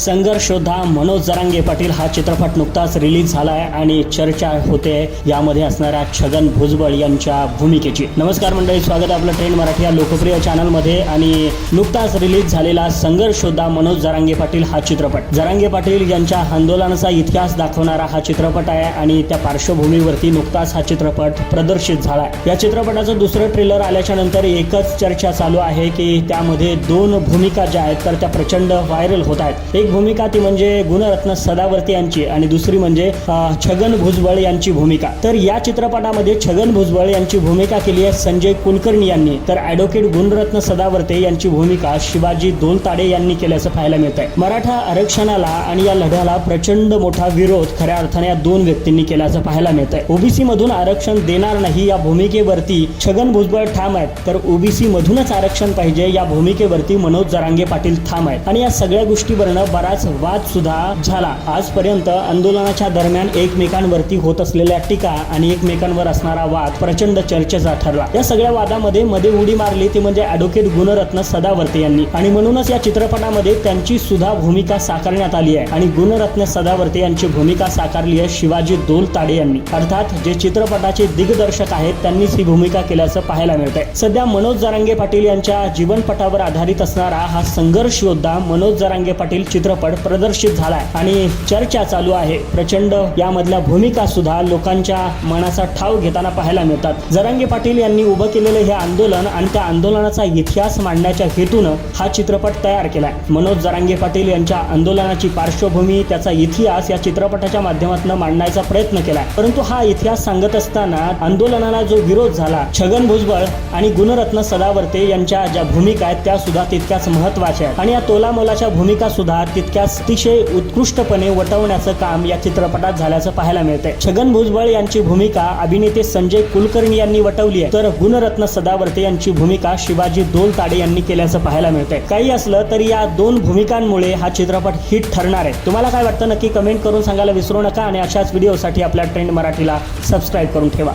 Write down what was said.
संघर्षोद्धा मनोज जरांगे पाटील हा चित्रपट नुकताच रिलीज झाला आहे आणि चर्चा होते. यामध्ये असणाऱ्या छगन भुजबळ यांच्या भूमिकेची. नमस्कार मंडळी स्वागत आपलं ट्रेंड मराठी या लोकप्रिय चॅनलमध्ये. आणि नुकताच रिलीज झालेला संघर्षोद्धा मनोज जरांगे पाटील हा चित्रपट. जरांगे पाटील यांच्या आंदोलनाचा इतिहास दाखवणारा हा चित्रपट आहे आणि त्या पार्श्वभूमीवरती नुकताच हा चित्रपट प्रदर्शित झाला आहे या चित्रपटाचं दुसरं ट्रेलर आल्याच्यानंतर एकच चर्चा चालू आहे की त्यामध्ये दोन भूमिका ज्या आहेत तर त्या प्रचंड व्हायरल होत आहेत. एक भूमिका ती म्हणजे गुणरत्न सदावर्ती यांची आणि दुसरी म्हणजे छगन भुजबळ यांची भूमिका. तर या चित्रपटामध्ये छगन भुजबळ यांची भूमिका केली आहे संजय कुलकर्णी यांनी. तर ॲडव्होकेट गुणरत्न सदावर्ते यांची भूमिका शिवाजी दोलताडे यांनी केल्याचं पाहायला मिळत आहे मराठा आरक्षणाला आणि या लढ्याला प्रचंड मोठा विरोध खऱ्या अर्थाने या दोन व्यक्तींनी केल्याचं पाहायला मिळत आहे ओबीसी मधून आरक्षण देणार नाही या भूमिकेवरती छगन भुजबळ ठाम आहेत. तर ओबीसी मधूनच आरक्षण पाहिजे या भूमिकेवरती मनोज जरांगे पाटील ठाम आहेत. आणि या सगळ्या गोष्टीवरनं बराच वाद सुद्धा झाला. आजपर्यंत आंदोलनाच्या दरम्यान एकमेकांवरती होत असलेल्या टीका आणि एकमेकांवर असणारा वाद प्रचंड चर्चेचा ठरला. या सगळ्या वादामध्ये मध्ये उडी मारली ती म्हणजे ॲडव्होकेट गुणरत्न सदावर्ते यांनी. आणि म्हणूनच या चित्रपटामध्ये त्यांची सुद्धा भूमिका साकारण्यात आली आहे. आणि गुणरत्न सदावर्ते यांची भूमिका साकारली आहे शिवाजी दोलताडे यांनी. अर्थात जे चित्रपटाचे दिग्दर्शक आहेत त्यांनीच ही भूमिका केल्याचं पाहायला मिळत आहे सध्या मनोज जरांगे पाटील यांच्या जीवनपटावर आधारित असणारा हा संघर्ष योद्धा मनोज जरांगे पाटील चित्र चित्रपट प्रदर्शित झालाय आणि चर्चा चालू आहे. प्रचंड यामधल्या भूमिका सुद्धा लोकांच्या मनाचा ठाव घेताना पाहायला मिळतात. जरांगे पाटील यांनी उभं केलेलं हे आंदोलन आणि त्या आंदोलनाचा इतिहास मांडण्याच्या हेतूनं हा चित्रपट तयार केलाय. मनोज जरांगे पाटील यांच्या आंदोलनाची पार्श्वभूमी त्याचा इतिहास या चित्रपटाच्या माध्यमातून मांडण्याचा प्रयत्न केलाय. परंतु हा इतिहास सांगत असताना आंदोलनाला जो विरोध झाला छगन भुजबळ आणि गुणरत्न सदावर्ते यांच्या ज्या भूमिका आहेत त्या सुद्धा तितक्याच महत्त्वाच्या आहेत. आणि या तोलामोलाच्या भूमिका सुद्धा तितक्याच अतिशय उत्कृष्टपणे वटवण्याचं काम या चित्रपटात झाल्याचं पाहायला मिळतंय. छगन भुजबळ यांची भूमिका अभिनेते संजय कुलकर्णी यांनी वटवली आहे. तर गुणरत्न सदावर्ते यांची भूमिका शिवाजी दोलताडे यांनी केल्याचं पाहायला मिळतंय. काही असलं तरी या दोन भूमिकांमुळे हा चित्रपट हिट ठरणार आहे. तुम्हाला काय वाटतं नक्की कमेंट करून सांगायला विसरू नका आणि अशाच व्हिडिओसाठी आपल्या ट्रेंड मराठीला सबस्क्राईब करून ठेवा.